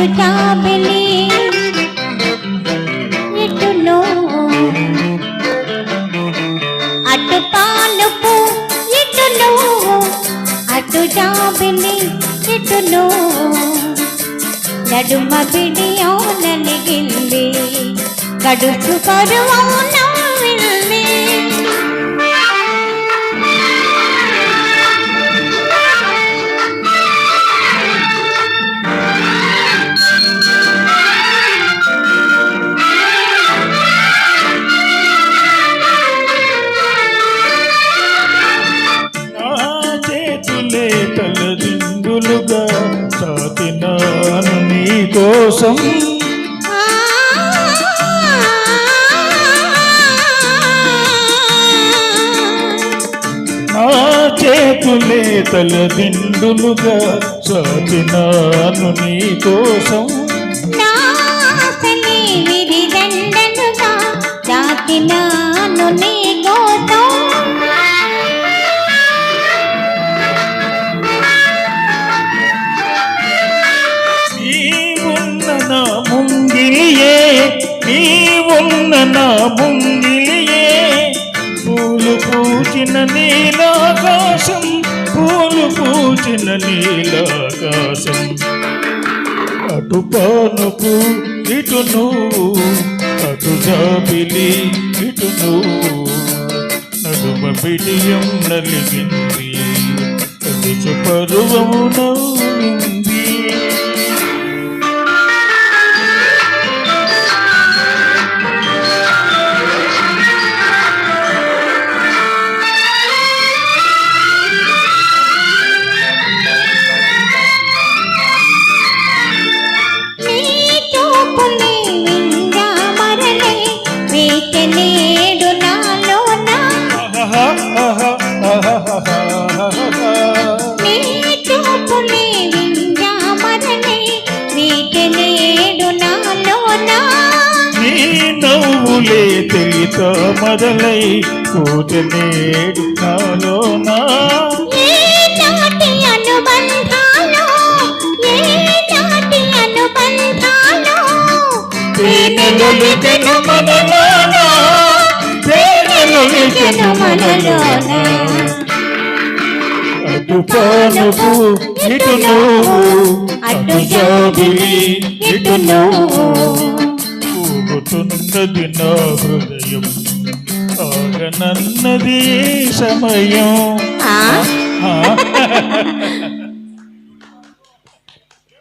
అటు ఇటు నువ్వు అటు పానుపు ఇటు నువ్వు అటు జాబిలి ఇటు నువ్వు నడుమ బిడియో నలిగింది కడుచు కరువు కోసం. నా చేతులే తలదిండులుగా చాతినాను నీ కోసం. నీ నీవున్న నా ముంగిలియే. పూలు పూచిన నీలాకాశం పూలు పూచిన నీలాకాశం. అటు పానుకు ఇటు నువ్వు అటు జాబిలి ఇటు నువ్వు. నడుమ బిడియం నలిగింది. అటు పరువము నవ్వింది నవ్వులే తెలిత మొదలై కూట నేడు నాలోనా? ఏ నాటి అనుబంధాలు? తేనెలొలికెను మనలోన అటు పానుపు ఇటు నువ్వు అటు జాబిలి ఇటు నువ్వు ఊగుతున్నది నా హృదయం ఆగనన్నది ఈ సమయం ఆ ఆ